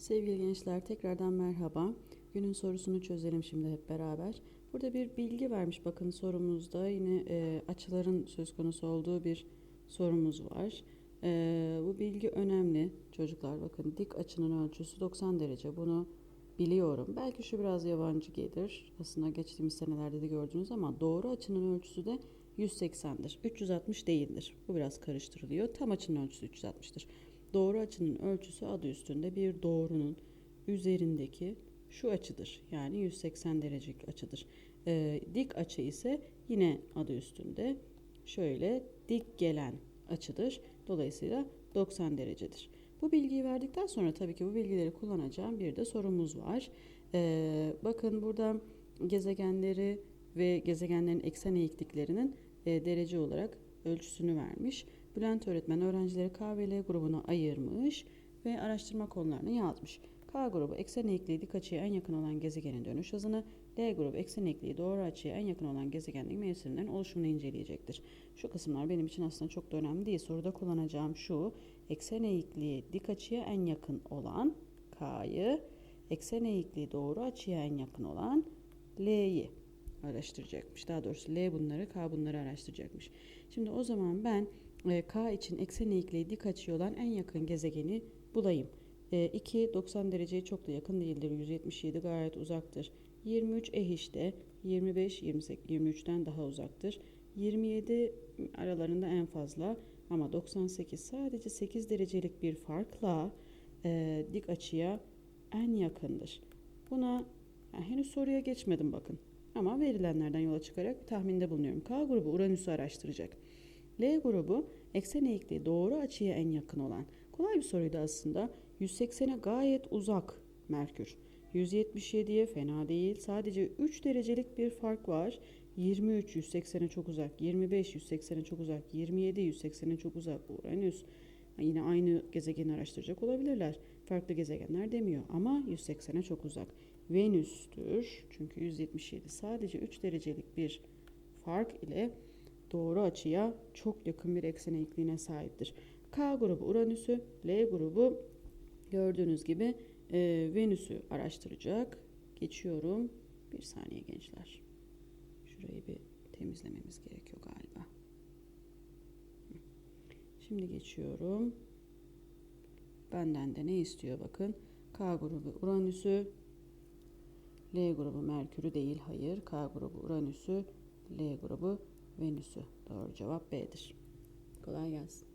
Sevgili gençler tekrardan merhaba. Günün sorusunu çözelim şimdi hep beraber. Burada bir bilgi vermiş bakın sorumuzda yine e, açıların söz konusu olduğu bir sorumuz var. E, bu bilgi önemli çocuklar bakın dik açının ölçüsü 90 derece bunu biliyorum. Belki şu biraz yabancı gelir. Aslında geçtiğimiz senelerde de gördünüz ama doğru açının ölçüsü de 180'dir. 360 değildir. Bu biraz karıştırılıyor. Tam açının ölçüsü 360'tır. Doğru açının ölçüsü adı üstünde bir doğrunun üzerindeki şu açıdır. Yani 180 derecelik açıdır. Ee, dik açı ise yine adı üstünde şöyle dik gelen açıdır. Dolayısıyla 90 derecedir. Bu bilgiyi verdikten sonra tabii ki bu bilgileri kullanacağım bir de sorumuz var. Ee, bakın burada gezegenleri ve gezegenlerin eksen eğikliklerinin e, derece olarak ölçüsünü vermiş. Bülent öğretmen öğrencileri K ve L grubuna ayırmış ve araştırma konularını yazmış. K grubu eksen eğikliği dik açıya en yakın olan gezegenin dönüş hızını, L grubu eksen eğikliği doğru açıya en yakın olan gezegenin mevsimlerin oluşumunu inceleyecektir. Şu kısımlar benim için aslında çok da önemli değil. Soruda kullanacağım şu, eksen eğikliği dik açıya en yakın olan K'yı, eksen eğikliği doğru açıya en yakın olan L'yi araştıracakmış. Daha doğrusu L bunları, K bunları araştıracakmış. Şimdi o zaman ben K için eksen eğikliği dik açıya olan en yakın gezegeni bulayım. E, 2 90 dereceye çok da yakın değildir. 177 gayet uzaktır. 23 eh işte. 25 28 23'ten daha uzaktır. 27 aralarında en fazla ama 98 sadece 8 derecelik bir farkla e, dik açıya en yakındır. Buna yani henüz soruya geçmedim bakın. Ama verilenlerden yola çıkarak tahminde bulunuyorum. K grubu Uranüs'ü araştıracak. L grubu eksen eğikliği doğru açıya en yakın olan. Kolay bir soruydu aslında. 180'e gayet uzak Merkür. 177'ye fena değil. Sadece 3 derecelik bir fark var. 23 180'e çok uzak. 25 180'e çok uzak. 27 180'e çok uzak. Uranüs yine aynı gezegeni araştıracak olabilirler. Farklı gezegenler demiyor ama 180'e çok uzak. Venüs'tür. Çünkü 177 sadece 3 derecelik bir fark ile doğru açıya çok yakın bir eksen eğikliğine sahiptir. K grubu Uranüs'ü, L grubu gördüğünüz gibi e, Venüs'ü araştıracak. Geçiyorum. Bir saniye gençler. Şurayı bir temizlememiz gerekiyor galiba. Şimdi geçiyorum. Benden de ne istiyor bakın. K grubu Uranüs'ü, L grubu Merkür'ü değil hayır. K grubu Uranüs'ü, L grubu Venüs'ü. Doğru cevap B'dir. Kolay gelsin.